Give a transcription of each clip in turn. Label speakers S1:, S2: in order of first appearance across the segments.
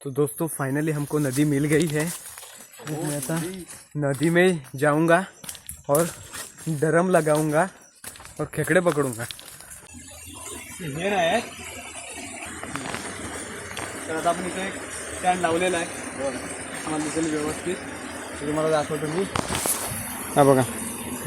S1: तो दोस्तों फाइनली हमको नदी मिल गई है। मैं आता नदी में जाऊँगा और डरम लगाऊँगा और खेकडे पकडूँगा। हे। तर आता आपण इथे एक स्टँड लावलेला आहे आम्हाला दिसेल व्यवस्थित। ते तुम्हाला दाखवतो मी हा बघा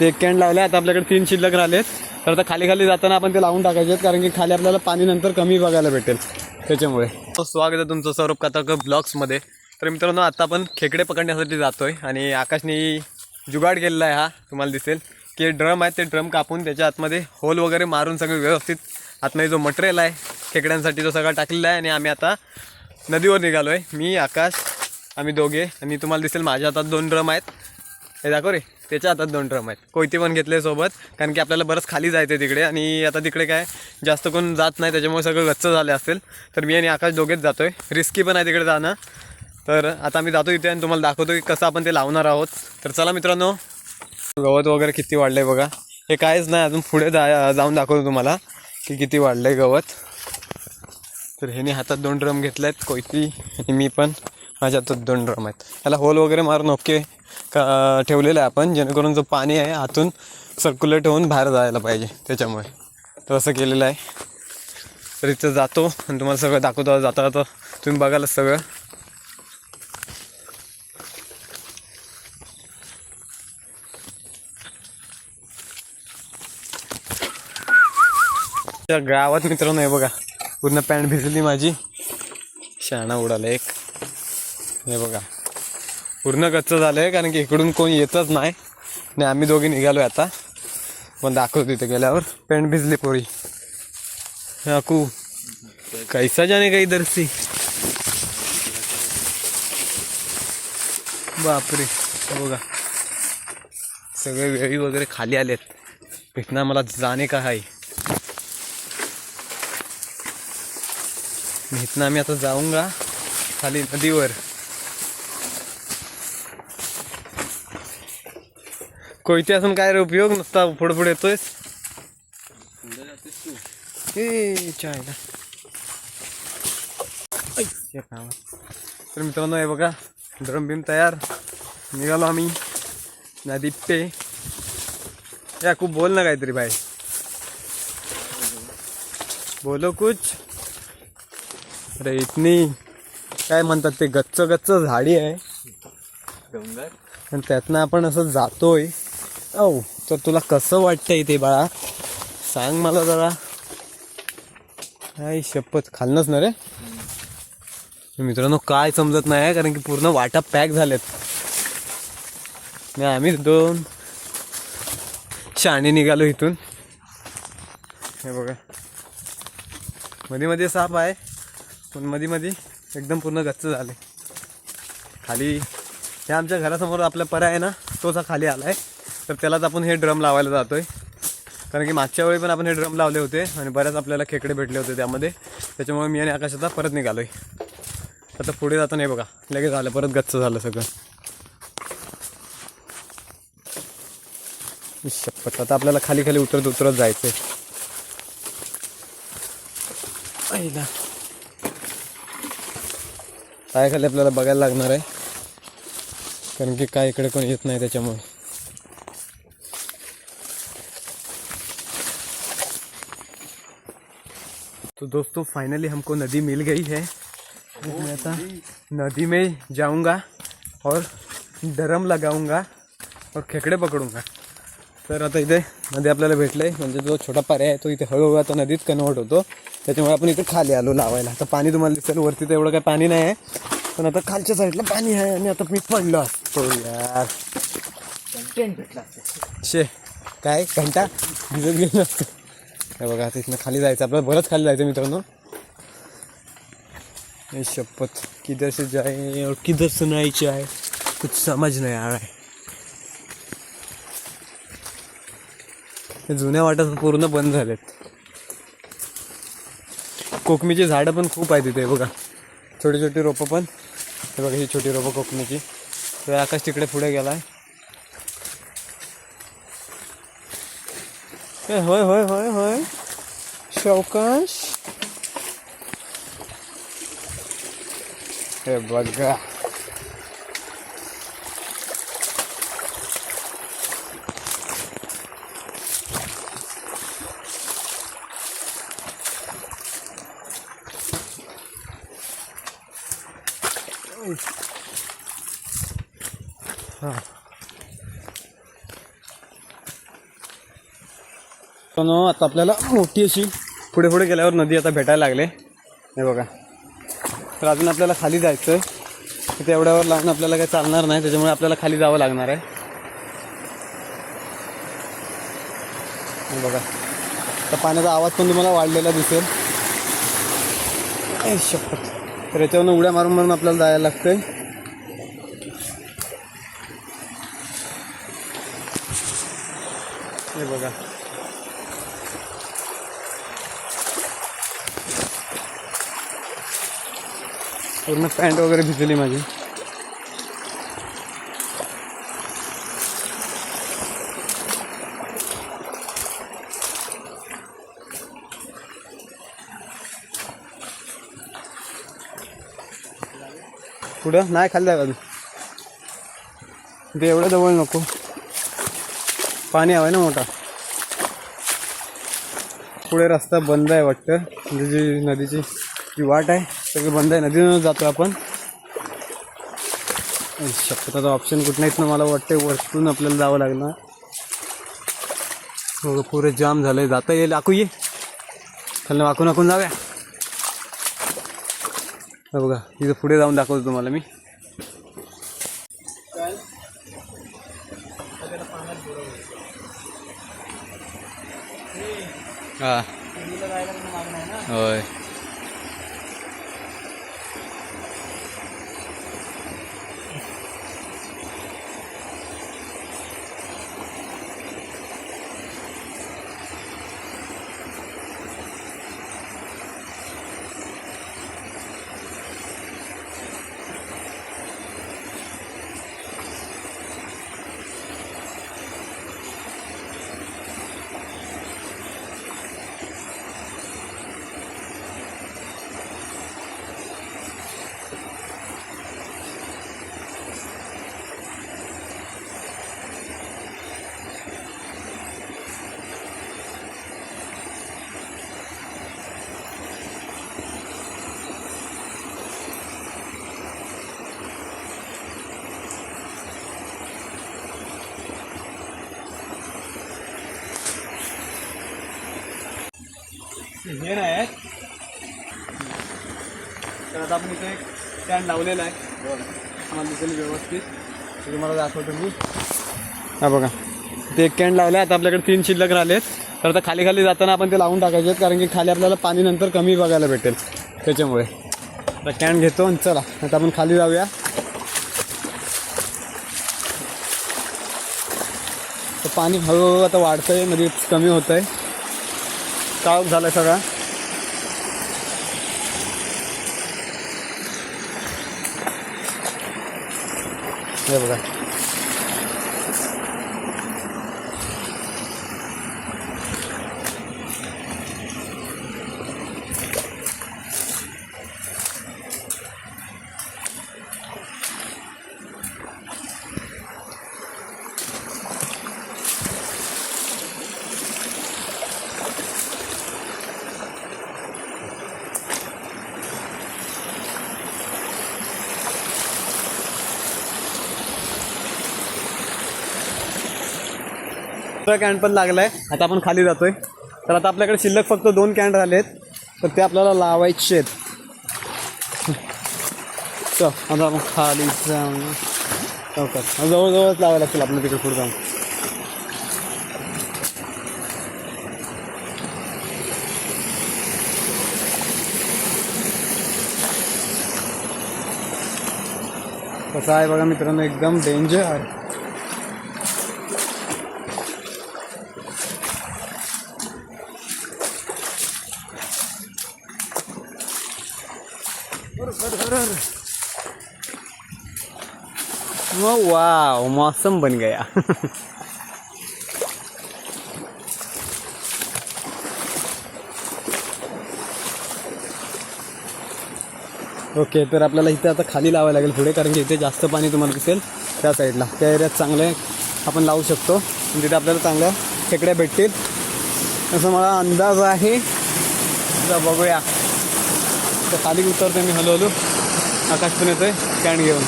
S1: ते एक कॅन लावले आता आपल्याकडे तीन शिल्लक राहिलेत। तर आता खाली खाली जाताना आपण ते लावून टाकायचे आहेत कारण की खाली आपल्याला पाणी नंतर कमी बघायला भेटेल. त्याच्यामुळे. हो, स्वागत आहे तुमचं सौरभ काताकर ब्लॉग्समध्ये. तर मित्रांनो आता आपण खेकडे पकडण्यासाठी जातोय आणि आकाशने जुगाड केलेला आहे हा तुम्हाला दिसेल. की ड्रम आहे ते ड्रम कापून त्याच्या आतमध्ये होल वगैरे मारून सगळं व्यवस्थित आतमध्ये जो मटेरियल आहे खेकड्यांसाठी तो सगळा टाकलेला आहे आणि आम्ही आता नदीवर निघालो आहे मी आकाश आम्ही दोघे आणि तुम्हाला दिसेल माझ्या हातात दोन ड्रम आहेत. हे दाखव रे त्याच्या हातात दोन ड्रम आहेत. कोयते पण घेतले सोबत कारण की आपल्याला बरंच खाली जायचं आहे तिकडे आणि आता तिकडे काय जास्त कोण जात नाही त्याच्यामुळे सगळं गच्च झाले असेल तर मी आणि आकाश दोघेच जातो आहे रिस्की पण आहे तिकडे जाणं. तर आता आम्ही जातो इथे आणि तुम्हाला दाखवतो की कसं आपण ते लावणार आहोत. तर चला मित्रांनो गवत वगैरे किती वाढलं आहे बघा. हे काहीच नाही अजून पुढे जा जाऊन दाखवतो तुम्हाला की किती वाढलं आहे गवत. तर ह्याने हातात दोन ड्रम घेतले आहेत कोयती आणि मी पण. माझ्या हातात दोन ड्रम आहेत. त्याला होल वगैरे मारून ओके का ठेवलेलं आहे आपण जेणेकरून जो पाणी आहे हातून सर्क्युलेट होऊन बाहेर जायला पाहिजे त्याच्यामुळे. तर असं केलेलं आहे. तर इथं जातो आणि तुम्हाला सगळं दाखवतो. जाता जाता तुम्ही बघालच सगळं. त्या गावात मित्रांनो आहे बघा पूर्ण पॅन्ट भिजली माझी. शाणा उडाला एक. हे बघा. पूर्ण गच्च झालं आहे कारण की इकडून कोण येतच नाही. आणि आम्ही दोघे निघालो आता. पण दाखवतो तिथे गेल्यावर. पेंट भिजली पोरी. काकू कैसा जाने काही दरसी. बापरे बघा. सगळे वेळी वगैरे खाली आलेत. इथनं मला जाणे का आहे इथनं आम्ही आता जाऊन गा. खाली नदीवर. कोयते असून काय रे उपयोग? नसता पुढे पुढे येतोयस ए चायला. तर मित्रांनो हे बघा ड्रम बिम तयार. निघालो आम्ही. नदी पे. या खूप बोल ना काहीतरी भाई बोलो कुछ. अरे इतनी काय म्हणतात ते गच्च गच्च झाडी आहे. आणि त्यातनं आपण असं जातोय. औ तर तुला कसं वाटतंय ते बाळा? सांग मला जरा. काय शपथ खालनच ना रे. मित्रांनो काय समजत नाही कारण की पूर्ण वाटा पॅक झालेत. नाही आम्ही दोन शाणे निघालो इथून. हे बघा. मध्ये मध्ये साप आहे पण मध्ये मध्ये एकदम पूर्ण गच्च झाले. खाली हे आमच्या घरासमोर आपला परा आहे ना तोच हा खाली आला आहे तर त्यालाच आपण हे ड्रम लावायला जातोय. कारण की मागच्या वेळी पण आपण हे ड्रम लावले होते आणि बऱ्याच आपल्याला खेकडे भेटले होते त्यामध्ये. त्याच्यामुळे मी आणि आकाश आता परत निघालोय. आता पुढे जाताना हे बघा लगेच झालं परत गच्च झालं सगळं. शपथ आता आपल्याला खाली खाली उतरत उतरत जायचंय. पहिला पायाखाली आपल्याला बघायला लागणार आहे. कारण की काय इकडे कोण येत नाही त्याच्यामुळे. तो दोस्तों फाइनली हमको नदी मिल गई है। मैं आता नदी में जाऊंगा और डरम लगाऊंगा और खेकडे पकडूंगा। तर आता इथे नदी आपल्याला भेटले म्हणजे जो छोटा पर्याय आहे तो इथे हळूहळू आता नदीत कन्वर्ट होतो. त्याच्यामुळे आपण इथे खाली आलो लावायला. आता पाणी तुम्हाला दिसेल वरती तर एवढं काही पाणी नाही आहे. पण आता खालच्या साईडला पाणी आहे आणि आता मी पडलो असतो यार. शे काय? घंटा भिजत गेलो असतो. हे बघा आता इथनं खाली जायचं. आपल्याला बरंच खाली जायचं मित्रांनो. शपथ किधर से जाए और किधर से नहीं जाए? कुछ समज नाही आ रहा है. हे जुन्या वाटा पूर्ण बंद झालेत. कोकमीची झाडं पण खूप आहेत तिथे बघा. छोटी छोटी रोपं पण. हे बघा ही छोटी रोपं कोकमीची. तर आकाश तिकडे पुढे गेलाय. ए, होय होय होय होय शौकाश हे बघा पण आता आपल्याला मोठी अशी पुढे पुढे गेल्यावर नदी आता भेटायला लागले. हे बघा. तर अजून आपल्याला खाली जायचं आहे तिथे एवढ्यावर लावून आपल्याला काही चालणार नाही त्याच्यामुळे आपल्याला खाली जावं लागणार आहे. हे बघा. तर पाण्याचा आवाज पण तुम्हाला वाढलेला दिसेल. शपथ. तर याच्यावरून उड्या मारून मारून आपल्याला जायला लागतंय. आहे बघा पूर्ण पॅन्ट वगैरे भिजली माझी. पुढं नाही खाल्लं आहे अजून. ते एवढं जवळ नको. पाणी हवं आहे ना मोठा. पुढे रस्ता बंद आहे वाटतं. म्हणजे जी नदीची जी वाट आहे. सगळं बंद आहे नदीनं जातो आपण. शक्यता ऑप्शन कुठं नाहीत ना मला वाटतं वरतून आपल्याला जावं लागणार. हो पुरे जाम झालंय. जाता येईल. आकू ये. खालनं वाकून वाकून जाऊया. हे बघा तिथं पुढे जाऊन दाखवतो तुम्हाला मी. हा. होय. आपण इथे एक स्टँड लावलेला आहे. आम्हाला दिसेल व्यवस्थित. तुम्हाला दाखवतो मी. हा बघा. ते एक कॅन लावला आता आपल्याकडे तीन शिल्लक राहिलेत. तर आता खाली खाली जाताना आपण ते लावून टाकायचे आहेत. कारण की खाली आपल्याला पाणी नंतर कमी बघायला भेटेल. त्याच्यामुळे. तर कॅन घेतो आणि चला. आता आपण खाली जाऊया. तर पाणी हळूहळू आता वाढतं आहे म्हणजे कमी होत आहे काळोख झालं सगळा. हे बघा दुसरा कॅन पण लागलाय. आता आपण खाली जातोय. तर आता आपल्याकडे शिल्लक फक्त दोन कॅन राहिलेत. तर ते आपल्याला लावायचे आहेत. चल आता आपण खाली जाऊन जवळजवळच लावायला लागतील आपल्याला तिकडे पुढे जाऊन. कसं आहे बघा मित्रांनो एकदम डेंजर वाह मौसम बन गया. ओके तर आपल्याला इथे आता खाली लावायला लागेल पुढे कारण की इथे जास्त पाणी तुम्हाला दिसेल त्या साईडला त्या एरियात चांगले आपण लावू शकतो. तिथे आपल्याला चांगल्या खेकड्या भेटतील. असं मला अंदाज आहे. बघूया. तर खाली उतरतोय मी हळूहळू. आकाश पण येतोय. कॅन घेऊन.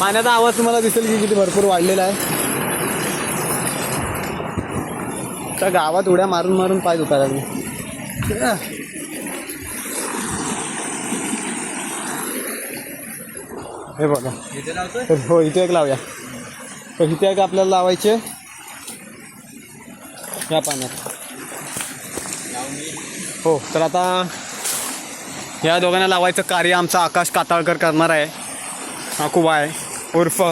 S1: पाण्याचा आवाज तुम्हाला दिसेल की किती भरपूर वाढलेला आहे. त्या गावात उड्या मारून मारून पाय दुखायला लागले. हे बघा. तर हो इथे एक लावूया. तर इथे एक आपल्याला लावायचे. या पाण्यात. हो तर आता या दोघांना लावायचं कार्य आमचा आकाश काताळकर करणार आहे. अकू बाय. उर्फ.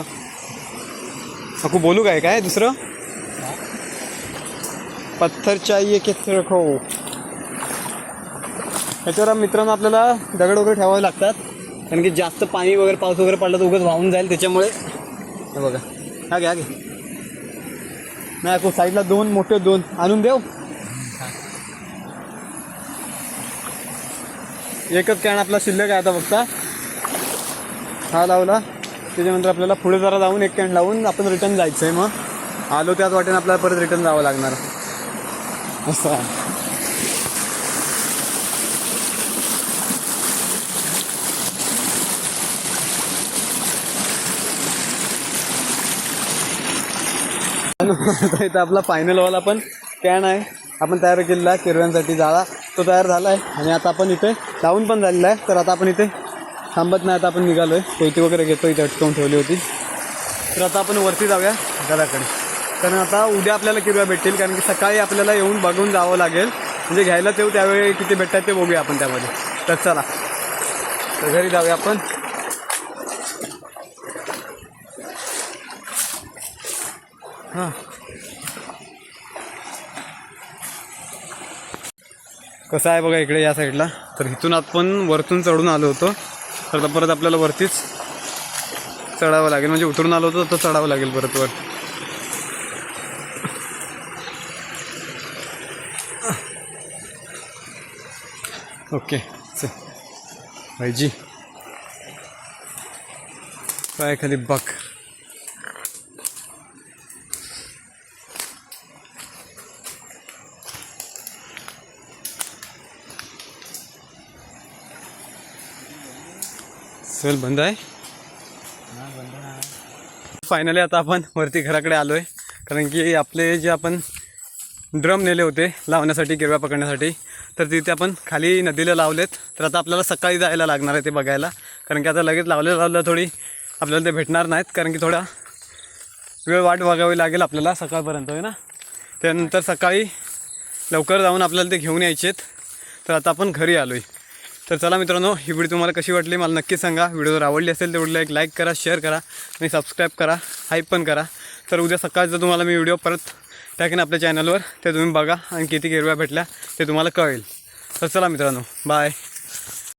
S1: अकू बोलू काय? काय दुसरं? पत्थर चाहिए की रखो याच्यावर मित्रांनो आपल्याला दगड वगैरे ठेवावे लागतात. कारण की जास्त पाणी वगैरे पाऊस वगैरे पडला तर उगाच वाहून जाईल त्याच्यामुळे. हे बघा. हा घ्या घे नाही अकू साईडला दोन मोठे दोन. आणून देऊ एकच कॅन आपला शिल्लक आहे आता फक्त हा लावला. त्याच्यानंतर आपल्याला पुढे जरा जाऊन एक कॅन लावून आपण रिटर्न जायचं आहे मग. आलो त्याच वाटेने आपल्याला परत रिटर्न जावं लागणार. असं आहे. आता इथं आपला फायनलवाला पण कॅन आहे. आपण तयार केलेला किरव्यांसाठी जाळा. तो तयार झाला आहे आणि आता आपण इथे लावून पण झालेला आहे. तर आता आपण इथे थांबत नाही आता आपण निघालो आहे कोयती वगैरे घेतो इथे अटकवून ठेवली होती. तर आता आपण वरती जाऊया घराकडे. कारण आता उद्या आपल्याला किरव्या भेटतील कारण की सकाळी आपल्याला येऊन बघून जावं लागेल. म्हणजे घ्यायला तेव्हा त्यावेळी किती भेटतात ते बघूया आपण त्यामध्ये. तर चला. तर घरी जाऊया आपण. हां. कसं आहे बघा इकडे या साईडला. तर इथून आपण वरतून चढून आलो होतो. तर आता परत आपल्याला वरतीच चढावं लागेल. म्हणजे उतरून आलो होतो तर चढावं लागेल परत वर. ओके चल. भाईजी. काय खाली बघ चल बंद आहे. फायनली आता आपण वरती घराकडे आलो आहे कारण की आपले जे आपण ड्रम नेले होते लावण्यासाठी गिरव्या पकडण्यासाठी तर तिथे आपण खाली नदीला लावलेत. तर आता आपल्याला सकाळी जायला लागणार आहे ते बघायला. कारण की आता लगेच लावले लावलं थोडी आपल्याला ते भेटणार नाहीत. कारण की थोडा वेळ वाट बघावी लागेल आपल्याला सकाळपर्यंत आहे ना? त्यानंतर सकाळी लवकर जाऊन आपल्याला ते घेऊन यायचे आहेत तर आता आपण घरी आलो आहे तर चला मित्रांनो ही व्हिडिओ तुम्हाला कशी वाटली मला नक्की सांगा. व्हिडिओ जर आवडली असेल तर व्हिडिओला एक लाईक करा शेअर करा आणि सबस्क्राईब करा हाईप पण करा. तर उद्या सकाळचं तुम्हाला मी व्हिडिओ परत टाकेन आपल्या चॅनलवर ते तुम्ही बघा आणि किती हिरव्या भेटल्या ते तुम्हाला कळेल. तर चला मित्रांनो बाय